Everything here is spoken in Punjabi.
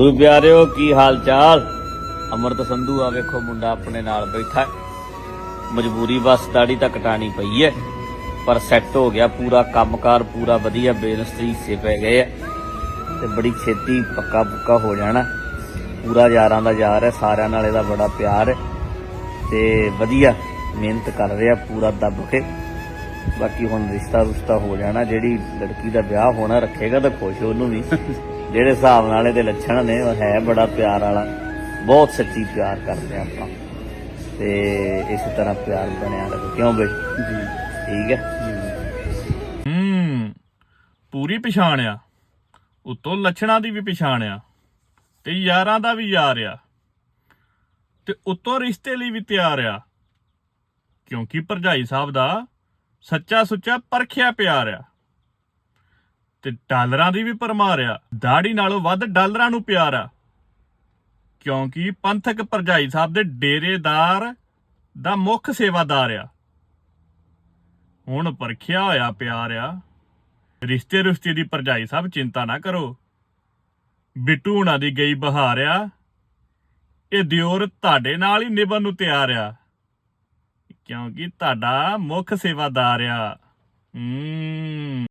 ਤੂੰ ਪਿਆਰਿਓ, ਕੀ ਹਾਲ ਚਾਲ ਅਮਰਤ ਸੰਧੂ, ਆ ਵੇਖੋ, ਮੁੰਡਾ ਆਪਣੇ ਨਾਲ ਬੈਠਾ ਮਜਬੂਰੀ ਬਸ ਦਾੜੀ ਤਾਂ ਕਟਾਣੀ ਪਈ ਹੈ, ਪਰ ਸੈੱਟ ਹੋ ਗਿਆ ਪੂਰਾ, ਕੰਮਕਾਰ ਪੂਰਾ ਵਧੀਆ ਬਿਜ਼ਨਸ ਹਿੱਸੇ ਪੈ ਗਏ ਆ। ਤੇ ਬੜੀ ਛੇਤੀ ਪੱਕਾ ਪੁੱਕਾ ਹੋ ਜਾਣਾ। ਪੂਰਾ ਯਾਰਾਂ ਦਾ ਯਾਰ ਹੈ, ਸਾਰਿਆਂ ਨਾਲ ਇਹਦਾ ਬੜਾ ਪਿਆਰ ਹੈ। ਤੇ ਵਧੀਆ, ਮਿਹਨਤ ਕਰ ਰਿਹਾ, ਪੂਰਾ ਦੱਬ ਕੇ। ਬਾਕੀ ਹੁਣ ਰਿਸ਼ਤਾ ਰੁਸ਼ਤਾ ਹੋ ਜਾਣਾ, ਜਿਹੜੀ ਲੜਕੀ ਦਾ ਵਿਆਹ ਹੋਣਾ, ਰੱਖੇਗਾ ਤਾਂ ਖੁਸ਼, ਉਹਨੂੰ ਵੀ। ਜਿਹੜੇ ਹਿਸਾਬ ਨਾਲ ਇਹਦੇ ਲੱਛਣ ਨੇ ਉਹ ਹੈ ਬੜਾ ਪਿਆਰ ਵਾਲਾ। ਬਹੁਤ ਸੱਚੀ ਪਿਆਰ ਕਰਦੇ ਆ ਆਪਾਂ। ਤੇ ਇਸੇ ਤਰ੍ਹਾਂ ਪਿਆਰ ਬਣਿਆ ਰਹੇ ਕਿਉਂ ਬਈ? ਜੀ। ਠੀਕ ਹੈ। ਹੂੰ ਪੂਰੀ ਪਛਾਣ ਆ। ਉਤੋਂ ਲੱਛਣਾਂ ਦੀ ਵੀ ਪਛਾਣ ਆ ਤੇ ਯਾਰਾਂ ਦਾ ਵੀ ਯਾਰ ਆ ਤੇ ਉਤੋਂ ਰਿਸ਼ਤੇ ਲਈ ਵੀ ਤਿਆਰ ਆ। ਕਿਉਂਕਿ ਭਰਜਾਈ ਸਾਹਿਬ ਦਾ ਸੱਚਾ ਸੁੱਚਾ ਪਰਖਿਆ ਪਿਆਰ ਆ। ਤੇ ਡਾਲਰਾਂ ਦੀ ਵੀ ਪਰਮਾਰ ਆ ਦਾੜੀ ਨਾਲੋਂ ਵੱਧ ਡਾਲਰਾਂ ਨੂੰ ਪਿਆਰ ਆ। ਕਿਉਂਕਿ ਪੰਥਕ ਭਰਜਾਈ ਸਾਹਿਬ ਦੇ ਡੇਰੇਦਾਰ ਦਾ ਮੁੱਖ ਸੇਵਾਦਾਰ ਆ। ਹੁਣ ਪਰਖਿਆ ਹੋਇਆ ਪਿਆਰ ਆ। ਰਿਸ਼ਤੇ ਰੁਸ਼ਤੇ ਦੀ ਭਰਜਾਈ ਸਾਹਿਬ ਚਿੰਤਾ ਨਾ ਕਰੋ। ਬਿੱਟੂ ਹੁਣਾਂ ਦੀ ਗਈ ਬਹਾਰ ਆ। ਇਹ ਦਿਓਰ ਤੁਹਾਡੇ ਨਾਲ ਹੀ ਨਿਭਣ ਨੂੰ ਤਿਆਰ ਆ। ਕਿਉਂਕਿ ਤੁਹਾਡਾ ਮੁੱਖ ਸੇਵਾਦਾਰ ਆ। ਹੂੰ।